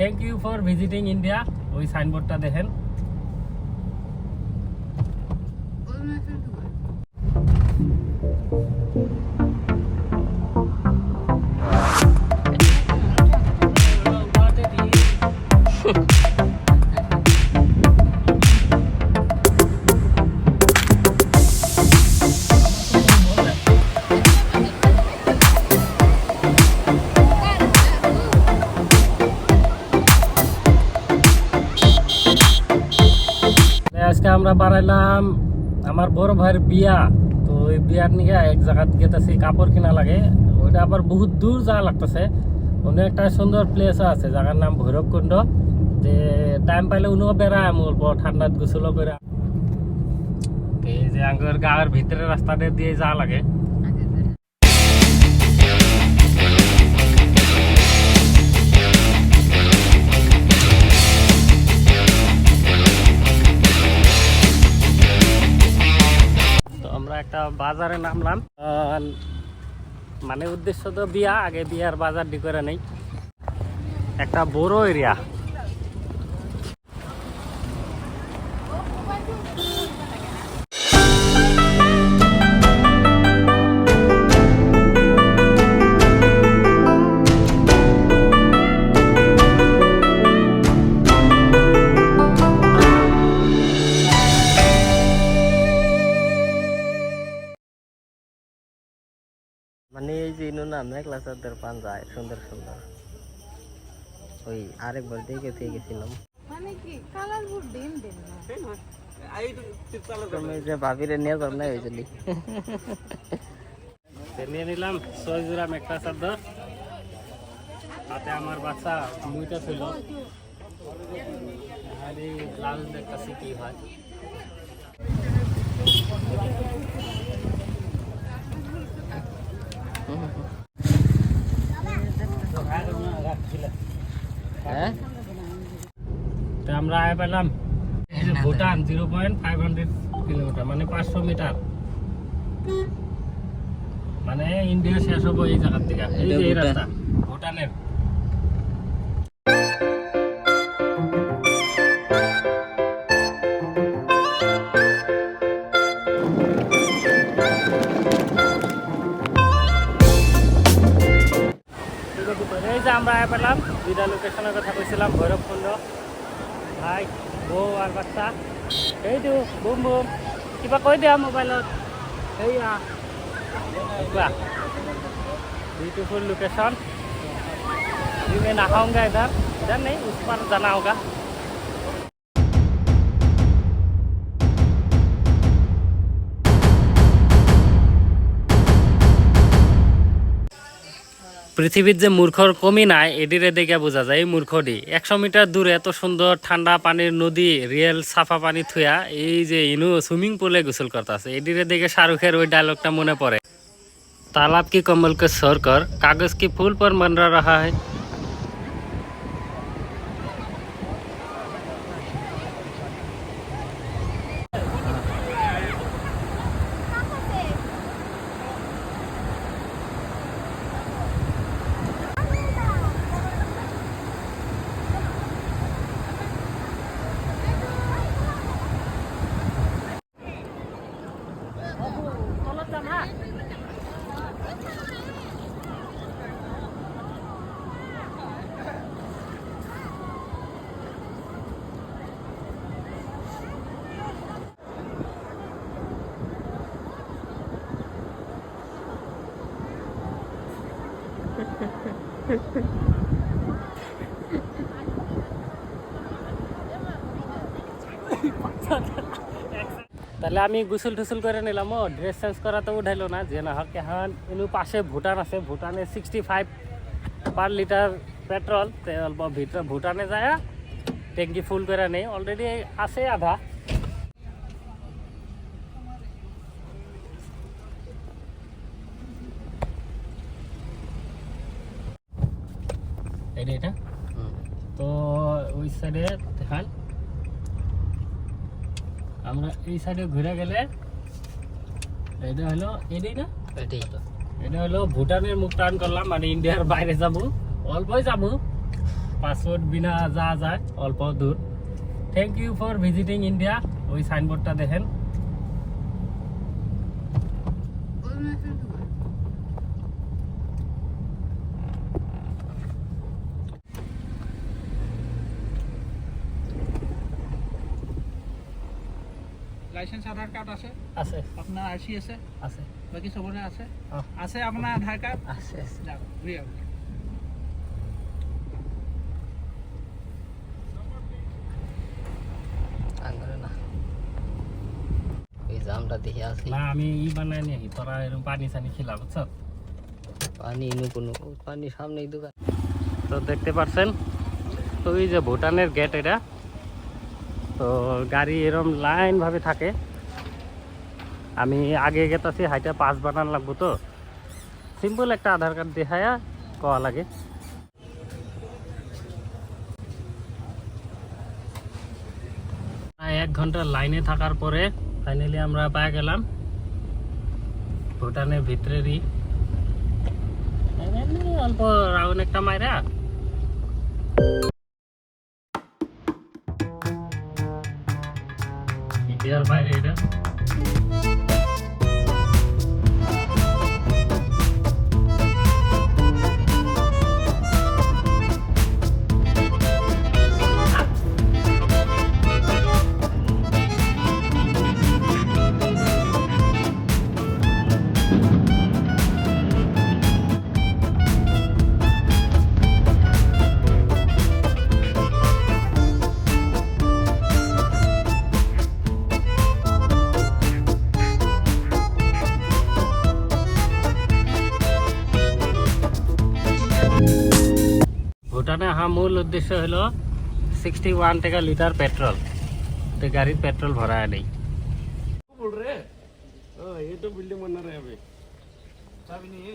Thank you for visiting India ওই সাইনবোর্ডটা দেখেন। আমরা বাড়াইলাম, আমার বড় ভাইয়ের বিয়া, তো ওই বিয়ার নিয়ে এক জায়গা গেতেছি, কাপড় কিনা লাগে। ওইটা আবার বহুত দূর যাওয়া লাগতেছে। অন্য একটা সুন্দর প্লেস আছে, জায়গার নাম ভৈরবকুণ্ড। যে টাইম পাইলে উনিও বেড়ায় অল্প ঠান্ডাত গোসলও বেড়া এই যে আঙ্গুর গাঁয়ের ভিতরে রাস্তাতে দিয়ে যাওয়া লাগে। একটা বাজারে নামলাম। মানে উদ্দেশ্য তো বিয়া, আগে বিয়ার বাজার ডি করে নেই। একটা বড় এরিয়া। মানে এই যে ইনু না মেঘলা চাঁদের পান যায় সুন্দর সুন্দর। ওই আরেকবার দেখে থেকে গেছিলাম। মানে কি? কালারফুল ডিম ডিম না? তুমি যে ভাবিরে নিয়ে যাও না ওই জন্য নিয়ে নিলাম ছয় জোড়া মেঘলা চাদর। তাতে আমার বাচ্চা মুইটা ছিল। আর এই ব্লাউজ দেখতেছি কি হয়। হ্যাঁ? তো আমরা আয় পেলাম Bhutan zero point five hundred kilometre মানে পাঁচশো মিটার। মানে ইন্ডিয়া শেষ হব এই জায়গার থেকে। এই যে এই রাস্তা ভুটানের। এই যে আমরা পেলাম, দুইটা লোকেশনের কথা কইছিলাম ভৈরবকুণ্ড ভাই, বউ আর বাচ্চা। এইটো বুম বুম। কিবা কৈ দিয়া মোবাইলত? এইয়া কোৱা বিউটিফুল লোকেশ্যন ইমে নাহাওগা ইধার ইধার নেই উস পার জানাওগা। পৃথিবীর যে মূর্খর কমি নাই এডিরে দেখে বোঝা যায় এই মূর্খটি। একশো মিটার দূরে এত সুন্দর ঠান্ডা পানির নদী রিয়েল সাফা পানি থুয়া, এই যে ইনু সুইমিং পুলে গোসল করতেছে। এডিরে দেখে শাহরুখের ওই ডায়লগটা মনে পড়ে। তালাব কি কমলকে সরকার কাগজ কি ফুল পর মন রাহা হয়? তাহলে আমি গোসল টুসল করে নিলাম, ও ড্রেস চেঞ্জ করা তো উঠাইলো না, যে না হোক এখন এনু পাশে ভুটান আছে, ভুটানে sixty five per litre petrol অল্প ভিতরে ভুটানে যায়, ট্যাঙ্কি ফুল করে নেই অলরেডি আছে আধা। এটা। এটা তো ওই সাইডে দেখান। আমরা এই সাইডে ঘুরে গেলে এটা হলো এটাই না? এটাই। এটা হলো ভুটানের মুখ টান করলাম মানে ইন্ডিয়ার বাইরে যাব। অল্পই যাব। পাসপোর্ট বিনা যাওয়া যায় অল্প দূর। Thank you for visiting India ওই সাইনবোর্ডটা দেখেন। লাইসেন্স আধাৰ কাৰ্ড আছে? আছে। আপোনাৰ আৰ আছে? আছে। বাকী চবৰে আছে। আছে আপোনাৰ আধাৰ কাৰ্ড আছে জামটা দেখে আসি। না আমি ই বানাই নিয়ে তোরা এরকম পানি সানি খিলা বুঝছ? পানি সামনেই দোকান। তো দেখতে পাচ্ছেন ওই যে ভুটানের গেট এটা তো গাড়ি এরম লাইন ভাবে থাকে। আমি আগে গেতাছি, হাইটা পাস বানান লাগবো তো। সিম্পল একটা আধার কার্ড দেখায়া কওয়া লাগে। এক ঘণ্টা লাইনে থাকার পরে ফাইনালি আমরা পায়ে গেলাম। ভুটানের ভিতরেরই। অল্প রাউন্ড একটা মাইরা। ইন্ডিয়ার বাইরে এটা ভুটানে অহা মূল উদ্দেশ্য হলো সিক্সটি ওয়ান টাকা লিটার পেট্রোল তো গাড়ির পেট্রোল ভরা নেই চাবি নিয়ে